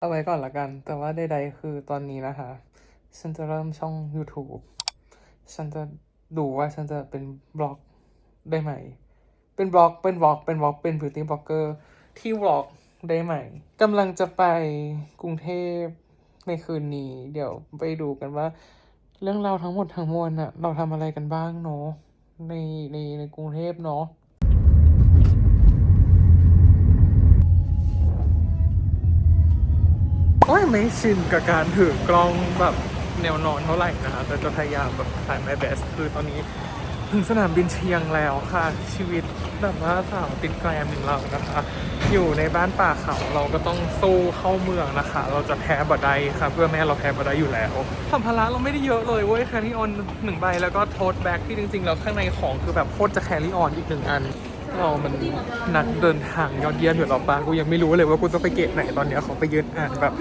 เอาไว้ก่อนละกัน แต่ว่าใดๆคือตอนนี้นะคะ ฉันจะเริ่มช่อง YouTube ฉันจะดูว่าฉันจะเป็นบล็อกได้ไหม เป็นบล็อก เป็นบล็อก เป็นบล็อก เป็นบิวตี้บล็อกเกอร์ที่บล็อกได้ไหมกำลังจะไปกรุงเทพในคืนนี้ เดี๋ยวไปดูกันว่า เรื่องราวทั้งหมดทั้งมวลน่ะเราทำอะไรกันบ้างเนาะในในในกรุงเทพเนาะ ไม่ชินกับการถือกล้องแบบแนวนอนเท่าไหร่นะคะแต่จะพยายามแบบถ่าย my best คือตอนนี้ถึงสนามบินเชียงแล้วค่ะ ชีวิตแบบว่าสาวติดแกรมอย่งเรานะคะ อยู่ในบ้านป่าเขาเราก็ต้องสู้เข้าเมืองนะคะ เราจะแพ้บัดไดค่ะ เพื่อแม่เราแพ้บัดไดอยู่แล้วสัมภาระเราไม่ได้เยอะเลยเว้ยแครี่ออนหนึ่งใบแล้วก็โทสแบ็กที่จริงๆแล้วข้างในของคือแบบโคตรจะแครี่ออนอีกหนึ่งอัน เรามันนักเดินทางยอดเยี่ยมอยู่หรอปะกูยังไม่รู้เลยว่ากูต้องไปเกตไหนตอนเนี้ยขอไปยืนอ่านแบบ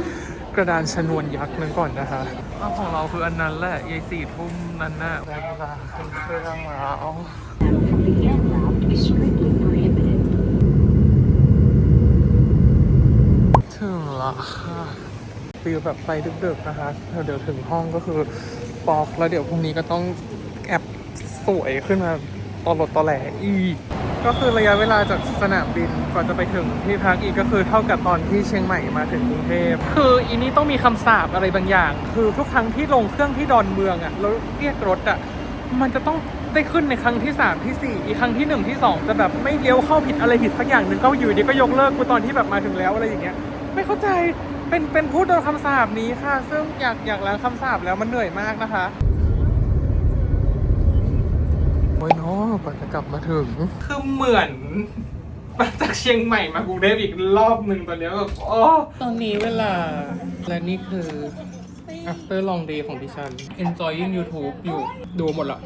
กระดานชนวนยักษ์นั้นก่อนนะคะเอาของเราคืออันนั้นแหละยายสี่ทุ่มนั้นน่ะได้เวลาขึ้นเครื่องแล้ว from the aircraft is strictly prohibited. ถึงละค่ะฟิลแบบไปดึกๆนะคะเดี๋ยวถึงห้องก็คือปอกแล้วเดี๋ยวพรุ่งนี้ก็ต้องแอบสวยขึ้นมา ตลดตอแหลอีก ก็คือระยะเวลาจากสนามบินก่อนจะไปถึงที่พักอีกก็คือเท่ากับตอนที่เชียงใหม่มาถึงกรุงเทพคืออีนี้ต้องมีคำสาปอะไรบางอย่าง คือทุกครั้งที่ลงเครื่องที่ดอนเมืองอะ่ะแล้วเรียกรถอะ่ะมันจะต้องได้ขึ้นในครั้งที่สามที่สี่อีกครั้งที่หนึ่งที่สองจะแบบไม่เลี้ยวเข้าผิดอะไรผิดสักอย่างหนึ่งก็อยู่ดีก็ยกเลิกกูตอนที่แบบมาถึงแล้วอะไรอย่างเงี้ยไม่เข้าใจเป็นเป็นพูดโดนคำสาปนี้ค่ะ ซึ่งอยากอยากล้างคำสาปแล้วมันเหนื่อยมากนะคะ โอ้ยเนาะกว่าจะกลับมาถึง คือเหมือนมาจากเชียงใหม่มากรุงเทพอีกรอบหนึ่งตอนเนี้ยแบบอ๋อตอนนี้เวลา และนี่คือ after long day ของดิฉัน enjoying YouTube อยู่ดูหมดละ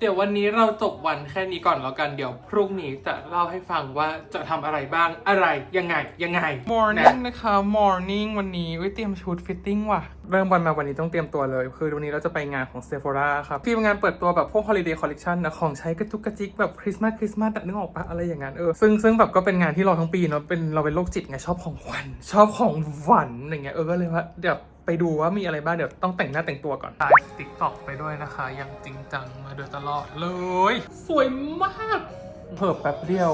เดี๋ยววันนี้เราจบวันแค่นี้ก่อนแล้วกัน เดี๋ยวพรุ่งนี้จะเล่าให้ฟังว่าจะทำอะไรบ้างอะไรยังไงยังไง morning นะคะ morning วันนี้เว้ยเตรียมชุดฟิตติ้งว่ะ เริ่มวันมาวันนี้ต้องเตรียมตัวเลย คือวันนี้เราจะไปงานของ Sephora ครับที่เป็นงานเปิดตัวแบบพวก holiday collection นะ ของใช้กระจุกกระจิกแบบคริสต์มาสคริสต์มาสนึกออกปะอะไรอย่างนั้นเออซึ่งซึ่งแบบก็เป็นงานที่เราทั้งปีเนาะเป็นเราเป็นโรคจิตไงชอบของขวัญชอบของหวานอย่างเงี้ยเออก็เลยว่าเดี๋ยว ไปดูว่ามีอะไรบ้างเดี๋ยวต้องแต่งหน้าแต่งตัวก่อนไลฟ์ติ๊กต็อกไปด้วยนะคะ ยังจริงจังมาโดยตลอดเลย สวยมากเพิ่แป๊บเดียว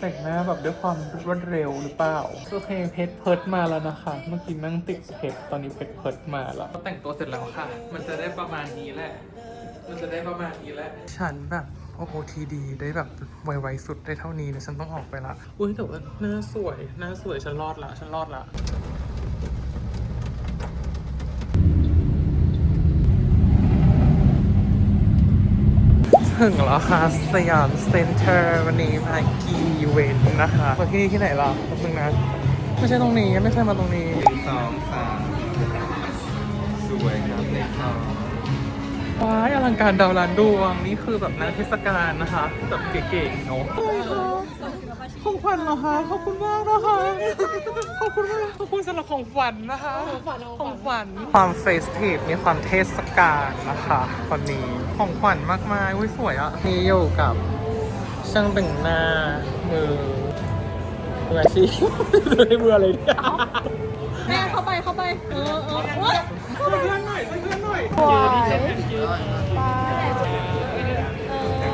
แต่งหน้าแบบด้วยความรวดเร็วหรือเปล่าโอเคเพชรเพิร์ดมาแล้วนะคะ เมื่อกี้นั่งติดเพชรตอนนี้เพชรเพิร์ดมาแล้วแต่งตัวเสร็จแล้วค่ะ มันจะได้ประมาณนี้แหละ มันจะได้ประมาณนี้แหละ ฉันแบบ OOTD ได้แบบไวๆสุดได้เท่านี้นะฉันต้องออกไปละ อุ้ยแต่ว่าหน้าสวยหน้าสวยฉันรอดละฉันรอดละ ถึงแล้วค่ะสยามเซ็นเตอร์วันนี้มากีเวนต์นะคะมาที่นี่ที่ไหนล่ะแป๊บนึงนะไม่ใช่ตรงนี้ไม่ใช่มาตรงนี้สองสามสวยครับในซองว้ายอลังการดาวล้านดวงนี่คือแบบนักเทศกาลนะคะแบบเก๋ๆเนาะ ของขวัญเหรอคะขอบคุณมากนะคะขอบคุณมากขอบคุณสำหรับของขวัญนะคะ ของขวัญความเฟสทีฟมีความเทศกาลนะคะตอนนี้ของขวัญมากมายอุ้ยสวยอะนี่อยู่กับช่างแต่งหน้ามือมืออาชีพไม่มืออะไรเนี่ยแม่เข้าไปเข้าไปเออเออโอ๊ยเพื่อนหน่อยเพื่อนหน่อยสวย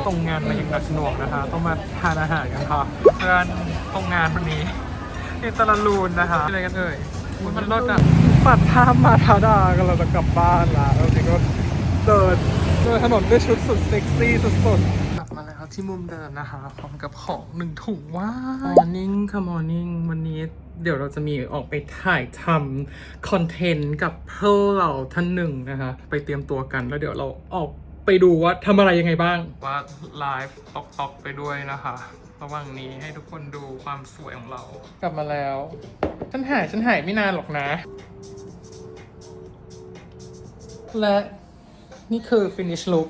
ตรงงานมาอย่างหนักหน่วงนะคะ ต้องมาทานอาหารกันค่ะร้านตรงงานวันนี้อิตาลลูนนะคะอะไรกันเอ่ยอุ๊ยมันรถอะปัดท่ามมาทาดากันเราจะกลับบ้านละแล้วนี่ก็เดินเดินถนนด้วยชุดสุดเซ็กซี่สุดๆกลับมาแล้วที่มุมเดิมนะคะพร้อมกับของหนึ่งถุงว้าว Morning ค่ะ Morning วันนี้เดี๋ยวเราจะมีออกไปถ่ายทำคอนเทนต์กับเพื่อเราท่านหนึ่งนะคะ ไปเตรียมตัวกันแล้วเดี๋ยวเราออก ไปดูว่าทำอะไรยังไงบ้าง ว่าไลฟ์ตอกตอกไปด้วยนะคะ ระหว่างนี้ให้ทุกคนดูความสวยของเรา กลับมาแล้ว ฉันหายฉันหายไม่นานหรอกนะ และนี่คือ finish look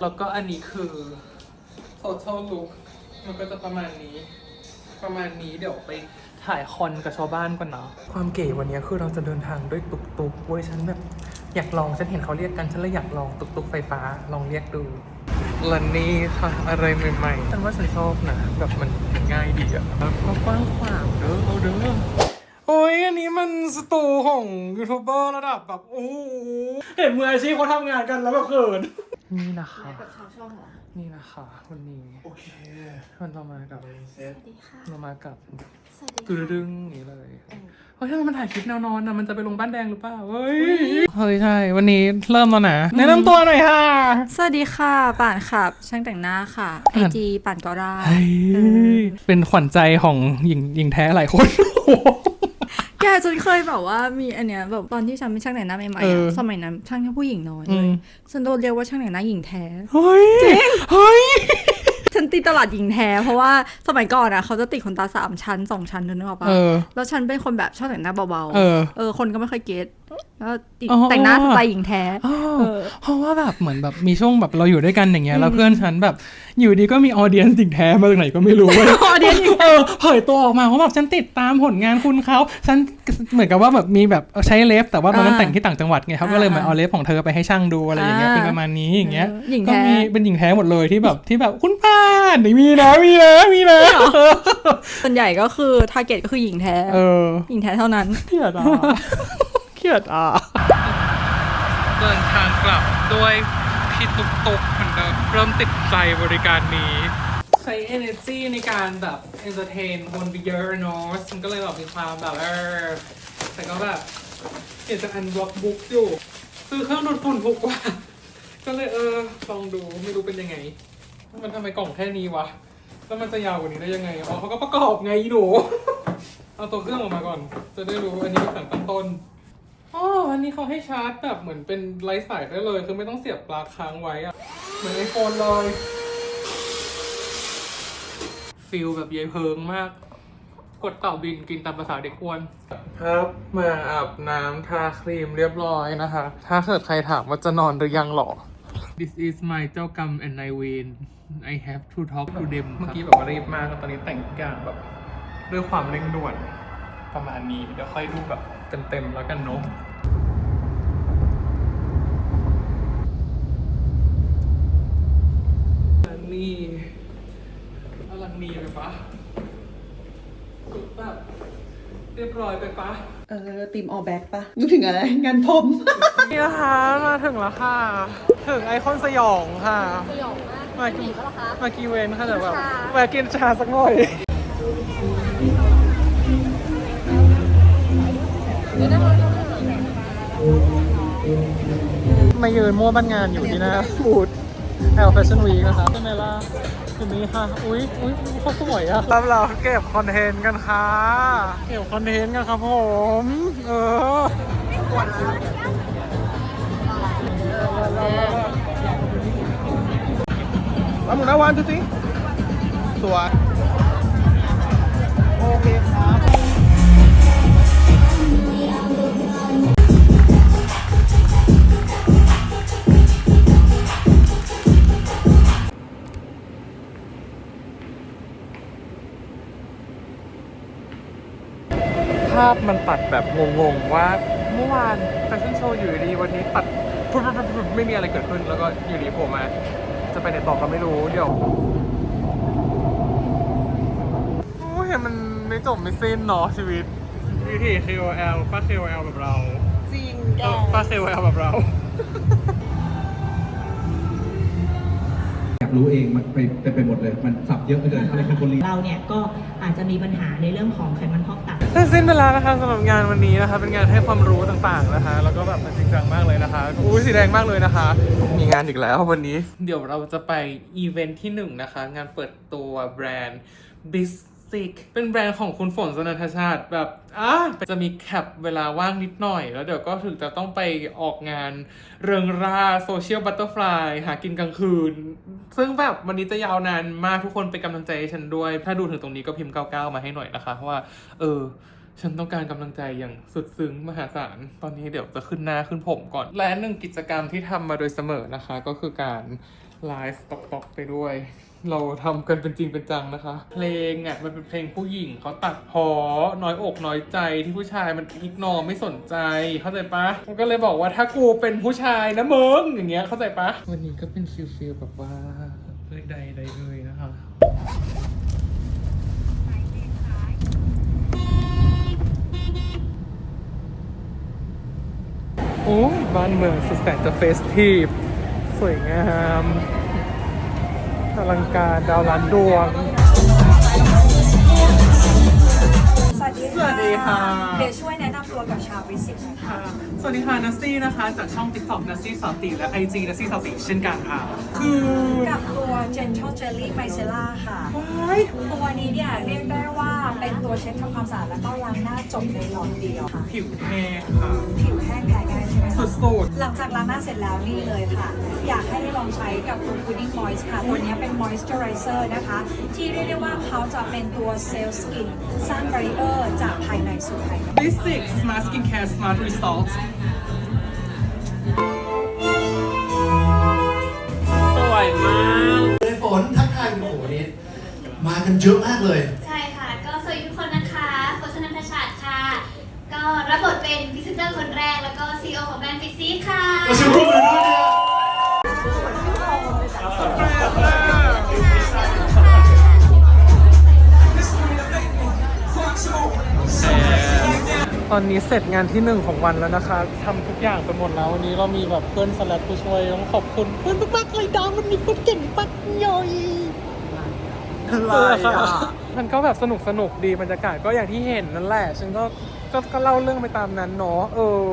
แล้วก็อันนี้คือ total look มันก็จะประมาณนี้ ประมาณนี้เดี๋ยวไปถ่ายคอนกับชาวบ้านก่อนเนาะความเก๋วันนี้คือเราจะเดินทางด้วยตุกตุกๆเว้ยฉันแบบ อยากลองฉันเห็นเขาเรียกกันฉันเลยอยากลองตุกตุกๆไฟฟ้าลองเรียกดูและนี่ค่ะอะไรใหม่ๆฉันว่าฉันชอบนะแบบมันง่ายดีอะแล้วก็กว้างขวางเด้อเอาเด้อนสตูของยูทูบเบอร์ระดับแบบโอ้โหเห็นมืออาชีพเขาทำงานกันแล้วแบบเขินนี่นะคะกับชาวช่องเหรอ นี่นะคะวันนี้โอเคมันเรามากับสวัสดีค่ะเรามากับ สวัสดีตือค่ะดึงอย่างนี้เลยเฮ้ยถ้ามันถ่ายคลิปแนวนอนนะมันจะไปลงบ้านแดงหรือเปล่าเฮ้ยเฮ้ยใช่ วันนี้เริ่มแล้วนะแนะนำตัวหน่อยค่ะ สวัสดีค่ะป่านค่ะ ช่างแต่งหน้าค่ะไอป่านจีป่านก็ได้เฮ้ยเป็นขวัญใจของหญิงหญิงแท้หลายคนแกจนเคยแบบว่ามีอันเนี้ยแบบตอนที่ฉันเป็นช่างแต่งหน้าใหม่ๆเอออะสมัยนั้นช่างแค่ผู้หญิงน้อยอืเลยมฉันโดนเรียกว่าช่างแต่งหน้าหญิงแท้เฮ้ยเฮ้ยฉัน ตีตลาดหญิงแท้เพราะว่าสมัยก่อนอะเขาจะติดขนตาสามชั้นสองชั้นเธอนึกออกปะเออ แล้วฉันเป็นคนแบบชอบแต่งหน้าเบาเออ เออคนก็ไม่ค่อยเก็ตแล้วติดอ๋อ แต่งหน้าสไตล์หญิงแท้อ๋อเออ เพราะว่าแบบเหมือนแบบมีช่วงแบบเราอยู่ด้วยกันอย่างเงี้ยแล้วเพื่อนฉันแบบอยู่ดีก็มีออเดียนสิ่งแท้มาจากไหนก็ไม่รู้เว้ย audience จริงเออเผยตัวออกมาเขาแบบฉันติดตามผลงานคุณเขาฉันเหมือนกับว่าแบบมีแบบใช้เล็บแต่ว่าตอนนั้นอ่าแต่งที่ต่างจังหวัดไงเขาก็เลยมาอ่าเอาเล็บของเธอไปให้ช่างดูอะไรอย่างเงี้ยอ่า เป็นประมาณนี้อย่างเงี้ยเออหญิงก็แท้มีเป็นหญิงแท้หมดเลยที่แบบที่แบบคุณป้า นนี่มีนะมีนะมีนะส่วนใหญ่ก็คือทาร์เก็ตก็คือหญิงแท้เออหญิงแท้เท่านั้นเครียดอะเครียดอะเดินทางกลับด้วยพี่ตุกตุกเหมือนเดิมเริ่มติดใจบริการนี้ ใช้ energy ในการแบบ entertain คนไปเยอะเนาะมันก็เลยแบบมีความแบบเออแต่ก็แบบเห็นจะอันบล็อกบุ๊กอยู่ซื้อเครื่องดูดฝุ่นถูกกว่า ก็เลยเออลองดูไม่รู้เป็นยังไง มันทำไมกล่องแค่นี้วะ แล้วมันจะยาวกว่านี้ได้ยังไง อ๋อเขาก็ประกอบไงอีหนู เอาตัวเครื่องออกมาก่อน จะได้รู้อันนี้เป็นสั่งตั้งต้นอ๋ออันนี้เขาให้ชาร์จแบบเหมือนเป็นไร้สายได้เลย คือไม่ต้องเสียบปลั๊กค้างไว้อะเหมือนไอโฟนเลยฟิลแบบเยายเพิงมาก กดเต่าบินกินตามภาษาเด็กอ้วนครับมาอาบน้ำทาครีมเรียบร้อยนะคะ ถ้าเกิดใครถามว่าจะนอนหรือยังหรอ This is my เจ้ากรรม and I win I have to talk to them เมื่อกี้แบบว่ารีบมากตอนนี้แต่งทุกอย่างแบบด้วยความเร่งด่วนประมาณนี้เดี๋ยวค่อยดูแบบเต็มๆแล้วกันเนาะอลังนีอลังนีไปปะสุดแบบเรียบร้อยไปปะเออตีมออแบ็กปะนึกถึงอะไร งานพรมนี่นะคะ มาถึงแล้วค่ะ ถึงไอคอนสยองค่ะ สยองมากมาหนีกี่ก็หรอคะ มากี่เวนค่ะแต่แบบชาแวะกินชาสักหน่อยมายืนมั่วบ้านงานอยู่ที่หน้าฟูดแอลแฟชั่นวีนะคะใช่ไหมล่ะคืนนี้ค่ะ อุ้ยอุ้ยเขาสวยอะครับเราเก็บคอนเทนต์กันค่ะ เก็บคอนเทนต์กันครับผม เออ แล้วหมุนหน้าวันจุ๊จิสวย โอเคครับภาพมันตัดแบบงงๆว่าเมื่อวานแฟชั่นโชว์อยู่ดีวันนี้ตัด ปุ๊บปุ๊บปุ๊บปุ๊บไม่มีอะไรเกิดขึ้น แล้วก็อยู่ดีโผล่มา จะไปไหนต่อก็ไม่รู้ เดี๋ยวโอ้เห็นมันไม่จบไม่สิ้นเนาะชีวิต วิธี KOL ป้า KOL แบบเราจริงแก ป้า KOL แบบเรา อยากรู้เองมันไปไปไปหมดเลย มันสับเยอะเหลือเกินอะไรคือคนรี เราเนี่ยก็อาจจะมีปัญหาในเรื่องของไขมันพอกตับ ได้สิ้นไปแล้วนะคะสำหรับงานวันนี้นะคะ เป็นงานให้ความรู้ต่างๆนะคะ แล้วก็แบบมันจริงจังมากเลยนะคะอุ้ยสีแดงมากเลยนะคะ มีงานอีกแล้ววันนี้ เดี๋ยวเราจะไปอีเวนท์ที่หนึ่งนะคะ งานเปิดตัวแบรนด์ b i s i c เป็นแบรนด์ของคุณฝนสนันทชาติแบบอะจะมีแคปเวลาว่างนิดหน่อย แล้วเดี๋ยวก็ถึงจะต้องไปออกงานเริงราโซเชียลบัตเตอร์ฟลายหากินกลางคืน ซึ่งแบบวันนี้จะยาวนานมากทุกคนเป็นกำลังใจให้ฉันด้วย ถ้าดูถึงตรงนี้ก็พิมพ์ 99 มาให้หน่อยนะคะเพราะว่า เออ ฉันต้องการกำลังใจอย่างสุดซึ้งมหาศาล ตอนนี้เดี๋ยวจะขึ้นหน้าขึ้นผมก่อน และหนึ่งกิจกรรมที่ทำมาโดยเสมอนะคะ ก็คือการไลฟ์ตอกๆไปด้วย เราทำกันเป็นจริงเป็นจังนะคะ เพลงอะมันเป็นเพลงผู้หญิงเขาตัดพอน้อยอกน้อยใจที่ผู้ชายมันอิกนอไม่สนใจ เข้าใจปะมันก็เลยบอกว่าถ้ากูเป็นผู้ชายนะมึงอย่างเงี้ยเข้าใจปะวันนี้ก็เป็นฟิลฟิลแบบว่าเอ้ยใดใดเอ่ยนะคะโอ้ยบ้านเมืองสุดแสนจะเฟสทีฟสวยงาม อลังการดาวล้านดวง สวัสดีสวัสดีค่ะ เดี๋ยวช่วยแนะนำตัวกับชาววิสิตหน่อยค่ะ สวัสดีค่ะนัสซี่นะคะ จากช่อง TikTok นัสซี่สาวติและ IG นัสซี่สาวติเช่นกันค่ะ คือกับตัว Gentle Jelly Micellar ค่ะ ว้าย ตัวนี้เนี่ยเรียกได้ว่า เป็นตัวเช็ดทำความสะอาดแล้วก็ล้างหน้าจบในหลอดเดียวค่ะ ผิวแห้งค่ะ ผิวแห้งแพ้ง่ายใช่ไหมคะสุด หลังจากล้างหน้าเสร็จแล้วนี่เลยค่ะ อยากให้ลองใช้กับตัว Pudding Moist ค่ะ ตัวนี้เป็น Moisturizer นะคะ ที่เรียกได้ว่าเขาจะเป็นตัวเซลล์สกินสร้างบริเออร์จากภายในสู่ภายนอกๆ Basic Smart Skincare Smart Results สวยมาก เลยฝนทักทายโอ้โหนี่มากันเยอะมากเลย ใช่ค่ะ ก็สวัสดีทุกคนนะคะโฆษณาชาติค่ะ ก็ รับบทเป็นพรีเซนเตอร์คนแรก แล้วก็ซีอของแบรนด์ฟิกซี่ค่ะก็ชื่อพวกเลยด้วยเนี่ยตอนนี้เสร็จงานที่หนึ่งของวันแล้วนะคะทำทุกอย่างไปหมดแล้ววันนี้เรามีแบบเพื่อนสลัดผู้ช่วยต้องขอบคุณเพื่อนมากๆเลยดาววันนี้เพื่อนเก่งปักย่อย อะไรอะ มันก็แบบสนุกสนุกดีบรรยากาศก็อย่างที่เห็นนั่นแหละ ฉันก็ ก็ก็เล่าเรื่องไปตามนั้นเนาะเออ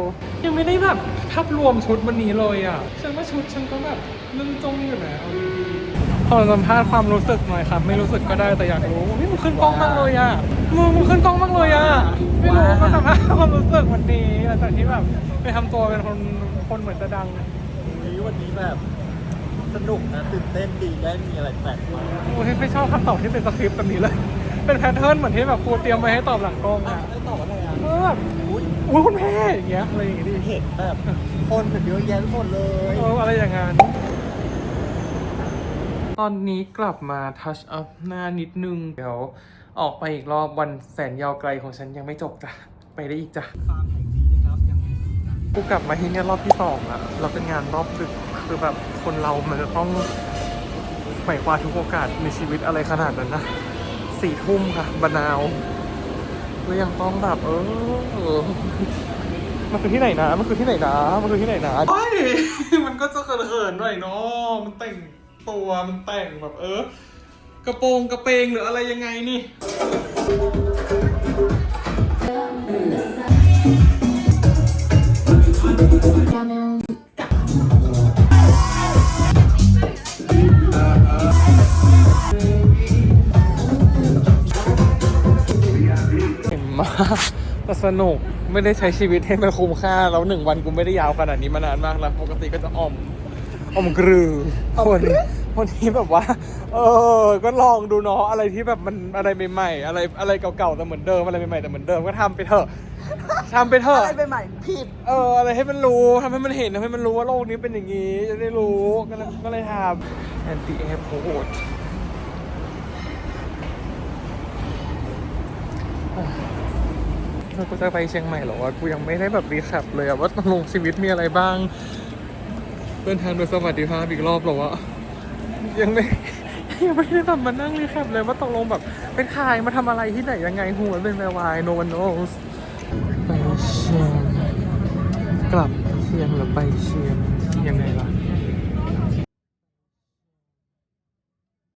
ยังไม่ได้แบบภาพรวมชุดวันนี้เลยอะฉันว่าชุดฉันก็แบบเรื่องจงอยู่นะเอาดีๆขอสัมภาษณ์ความรู้สึกหน่อยครับ ไม่รู้สึกก็ได้แต่อยากรู้นี่มันขึ้นกล้องมากเลยอะมึงมันขึ้นกล้องมากเลยอะไม่รู้ก็สัมภาษณ์ความรู้สึกวันนี้หลังจากที่แบบไปทำตัวเป็นคนคนเหมือนจะดังวันนี้แบบสนุกนะตื่นเต้นดีได้มีอะไรแปลกใหม่โอ้ยไม่ชอบคำตอบที่เป็นสคริปต์แบบนี้เลย เป็นแพทเทิร์นเหมือนที่แบบครูเตรียมไว้ให้ตอบหลังกล้องอะได้ตอบอะไรอะเออแบบอุ้ยคุณแม่อย่างเงี้ยอะไรอย่างงี้ดิเห็นแบบคนแบบเยอะแยะไปหมดเลยเอออะไรอย่างงั้นตอนนี้กลับมาทัชอัพหน้านิดนึง เดี๋ยวออกไปอีกรอบวันแสนยาวไกลของฉันยังไม่จบจ้ะ ไปได้อีกจ้ะฟาร์มแห่งนี้นะครับยังกูกลับมาที่เนี่ยรอบที่สองอะเราเป็นงานรอบดึกคือแบบคนเรามันจะต้องไหวกว่าทุกโอกาสในชีวิตอะไรขนาดนั้นนะ สี่ทุ่มค่ะบานาวก็ยังต้องแบบเออมันคือที่ไหนนะ มันคือที่ไหนนะ มันคือที่ไหนนะเฮ้ยมันก็จะเขินๆหน่อยเนาะมันแต่งตัวมันแต่งแบบเออ กระโปรงกระเปงหรืออะไรยังไงนี่ เห็นมากแต่สนุกไม่ได้ใช้ชีวิตให้มันคุ้มค่า แล้วหนึ่งวันกูไม่ได้ยาวขนาดนี้มานานมากแล้วปกติก็จะอ่อมอ่อมกรือคนคนนี้แบบว่า เออ ก็ลองดูเนาะอะไรที่แบบมันอะไรใหม่ๆอะไรอะไรเก่าๆแต่เหมือนเดิมอะไรใหม่ๆแต่เหมือนเดิมก็ทำไปเถอะทำไปเถอะอะไรใหม่ๆผิด เออ อะไรให้มันรู้ทำให้มันเห็นทำให้มันรู้ว่าโลกนี้เป็นอย่างนี้จะได้รู้ก็เลยก็เลยทำแอนตี้แอร์โพด เราก็จะไปเชียงใหม่เหรอวะกูยังไม่ได้แบบรีแคปเลยอะว่าตกลงชีวิตมีอะไรบ้างเดินทางโดยสวัสดิภาพอีกรอบหรอวะยังไม่ยังไม่ได้ทำมานั่งรีแคปเลยว่าตกลงแบบเป็นใครมาทำอะไรที่ไหนยังไงหัวเป็นแววาย no one knows ไปเชียงกลับเชียงหรือไปเชียงยังไงล่ะ